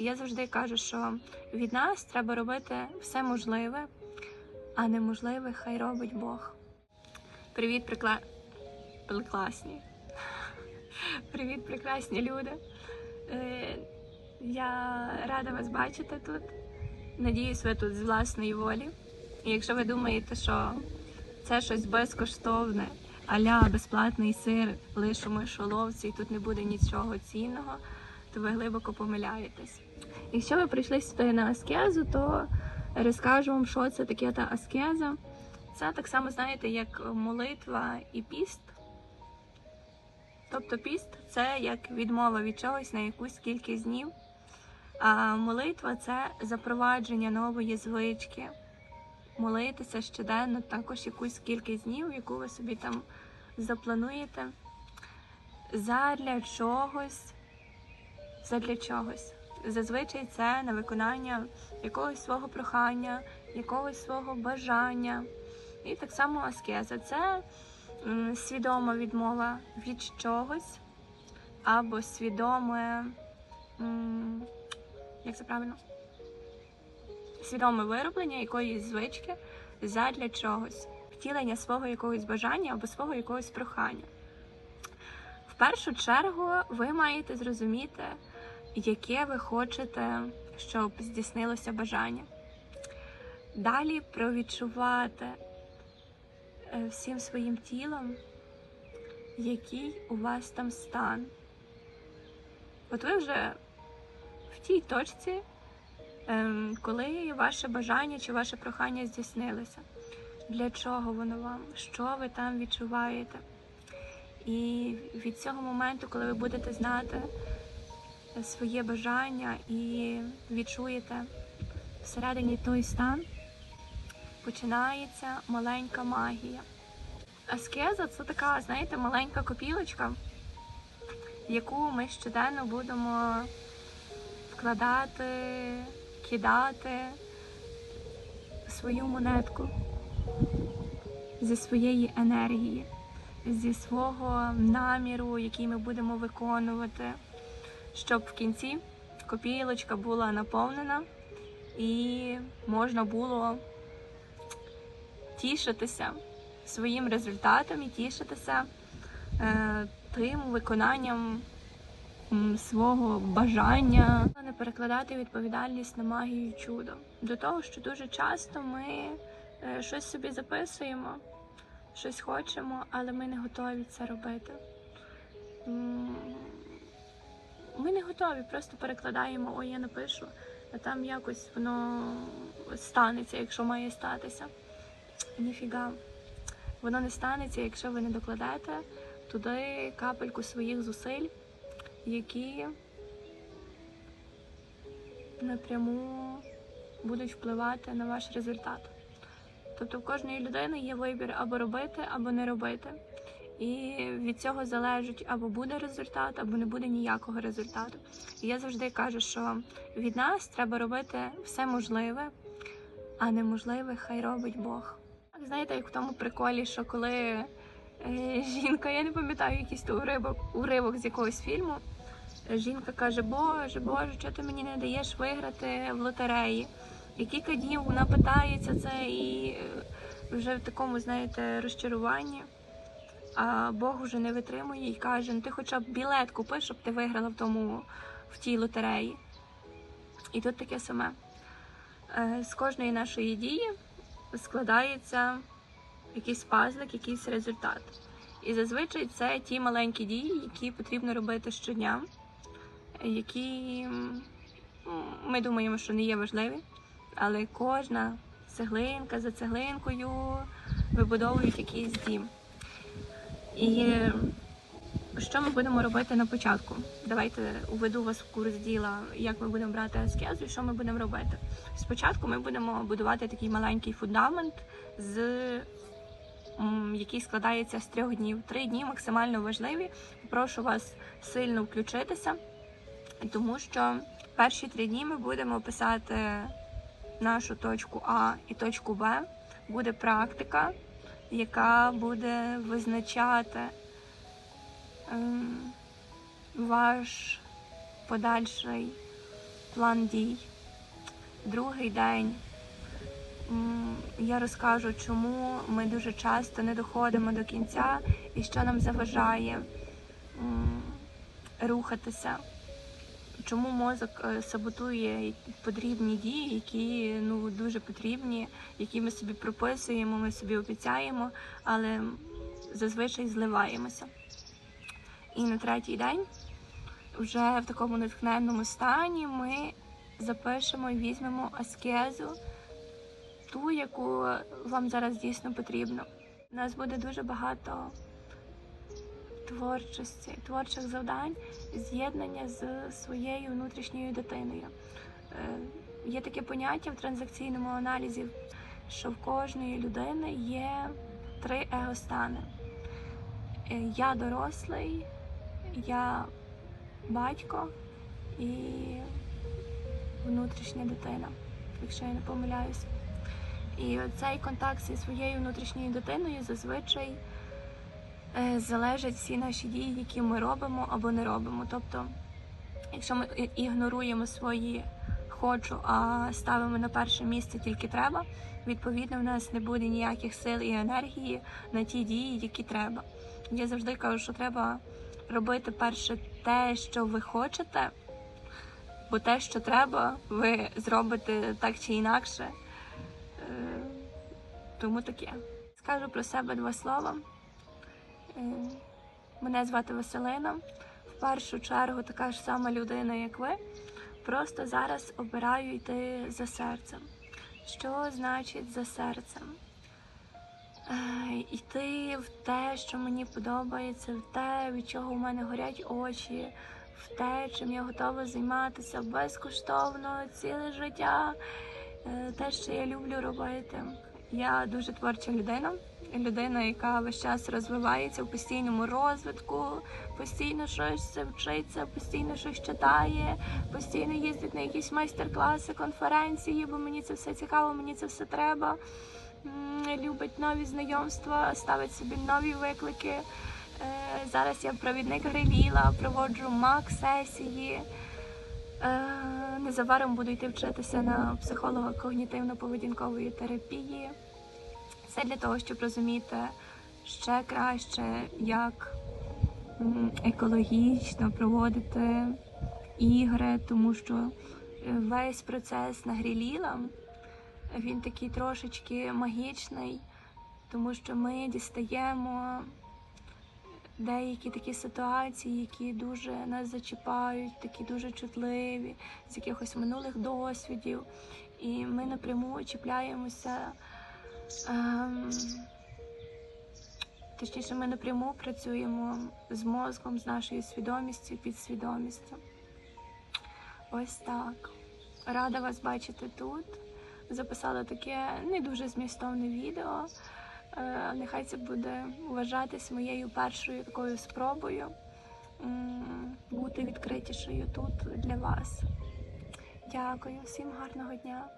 Я завжди кажу, що від нас треба робити все можливе, а неможливе хай робить Бог. Привіт, прикла... Привіт, прекрасні люди. Е, Я рада вас бачити тут. Надіюсь, ви тут з власної волі. І якщо ви думаєте, що це щось безкоштовне, аля безплатний сир, лише у мишоловці, і тут не буде нічого цінного, то ви глибоко помиляєтесь. Якщо ви прийшли сюди на аскезу, то розкажу вам, що це таке та аскеза. Це так само, знаєте, як молитва і піст. Тобто піст це як відмова від чогось на якусь кількість днів. А молитва це запровадження нової звички. Молитися щоденно також якусь кількість днів, яку ви собі там заплануєте. Задля чогось. Задля чогось. Зазвичай це на виконання якогось свого прохання, якогось свого бажання. І так само аскеза. Це свідома відмова від чогось, або свідоме. Як це правильно? Свідоме вироблення якоїсь звички задля чогось, втілення свого якогось бажання або свого якогось прохання. В першу чергу ви маєте зрозуміти, яке ви хочете, щоб здійснилося бажання. Далі провідчувати е, всім своїм тілом, який у вас там стан. От ви вже в тій точці, ем, коли ваше бажання чи ваше прохання здійснилося. Для чого воно вам? Що ви там відчуваєте? І від цього моменту, коли ви будете знати своє бажання і відчуєте всередині той стан, починається маленька магія. Аскеза це така, знаєте, маленька копілочка, яку ми щоденно будемо вкладати, кидати свою монетку зі своєї енергії, зі свого наміру, який ми будемо виконувати, щоб в кінці копілочка була наповнена і можна було тішитися своїм результатом і тішитися е, тим виконанням свого бажання, не перекладати відповідальність на магію і чудо. До того, що дуже часто ми е, щось собі записуємо, щось хочемо, але ми не готові це робити. Готові, просто перекладаємо, ой, я напишу, а там якось воно станеться, якщо має статися. Ніфіга. Воно не станеться, якщо ви не докладете туди капельку своїх зусиль, які напряму будуть впливати на ваш результат. Тобто в кожної людини є вибір або робити, або не робити. І від цього залежить або буде результат, або не буде ніякого результату. І я завжди кажу, що від нас треба робити все можливе, а неможливе хай робить Бог. Знаєте, як в тому приколі, що коли е, жінка, я не пам'ятаю якийсь то уривок, уривок з якогось фільму, жінка каже, Боже, Боже, чого ти мені не даєш виграти в лотереї? І кілька днів вона питається це і е, вже в такому, знаєте, розчаруванні. А Бог вже не витримує і каже, ну ти хоча б білет купи, щоб ти виграла в тому в тій лотереї. І тут таке саме. Е, З кожної нашої дії складається якийсь пазлик, якийсь результат. І зазвичай це ті маленькі дії, які потрібно робити щодня, які ми думаємо, що не є важливі, але кожна цеглинка за цеглинкою вибудовують якийсь дім. І що ми будемо робити на початку? Давайте уведу вас в курс діла, як ми будемо брати аскезу і що ми будемо робити. Спочатку ми будемо будувати такий маленький фундамент, з, який складається з трьох днів. Три дні максимально важливі. Прошу вас сильно включитися, тому що перші три дні ми будемо писати нашу точку А і точку Б. Буде практика, яка буде визначати ем, ваш подальший план дій. Другий день я розкажу, чому ми дуже часто не доходимо до кінця і що нам заважає рухатися. Чому мозок е, саботує потрібні дії, які ну дуже потрібні, які ми собі прописуємо, ми собі обіцяємо, але зазвичай зливаємося. І на третій день, вже в такому натхненному стані, ми запишемо і візьмемо аскезу, ту, яку вам зараз дійсно потрібно. У нас буде дуже багато творчості, творчих завдань, з'єднання з своєю внутрішньою дитиною. Е, Є таке поняття в транзакційному аналізі, що в кожної людини є три егостани. Е, Я дорослий, я батько і внутрішня дитина, якщо я не помиляюсь. І цей контакт зі своєю внутрішньою дитиною зазвичай залежать всі наші дії, які ми робимо або не робимо. Тобто, якщо ми ігноруємо свої хочу, а ставимо на перше місце тільки треба, відповідно, в нас не буде ніяких сил і енергії на ті дії, які треба. Я завжди кажу, що треба робити перше те, що ви хочете, бо те, що треба, ви зробите так чи інакше. Е, Тому таке. Скажу про себе два слова. Е, Мене звати Василина. В першу чергу така ж сама людина, як ви. Просто зараз обираю йти за серцем. Що значить за серцем? Е, Йти в те, що мені подобається, в те, від чого у мене горять очі, в те, чим я готова займатися безкоштовно ціле життя, Е, те, що я люблю робити. Я дуже творча людина, людина, яка весь час розвивається в постійному розвитку, постійно щось вчиться, постійно щось читає, постійно їздить на якісь майстер-класи, конференції, бо мені це все цікаво, мені це все треба. Любить нові знайомства, ставить собі нові виклики. Е, Зараз я провідник Гриліла, проводжу мак-сесії. Е, Незабаром буду йти вчитися на психолога когнітивно-поведінкової терапії. Це для того, щоб розуміти ще краще, як екологічно проводити ігри, тому що е, весь процес нагріліла, він такий трошечки магічний, тому що ми дістаємо деякі такі ситуації, які дуже нас зачіпають, такі дуже чутливі, з якихось минулих досвідів. І ми напряму чіпляємося. Ем, точніше, ми напряму працюємо з мозком, з нашою свідомістю, підсвідомістю. Ось так. Рада вас бачити тут. Записала таке не дуже змістовне відео. Е, Нехай це буде вважатись моєю першою такою спробою бути відкритішою тут для вас. Дякую, всім гарного дня.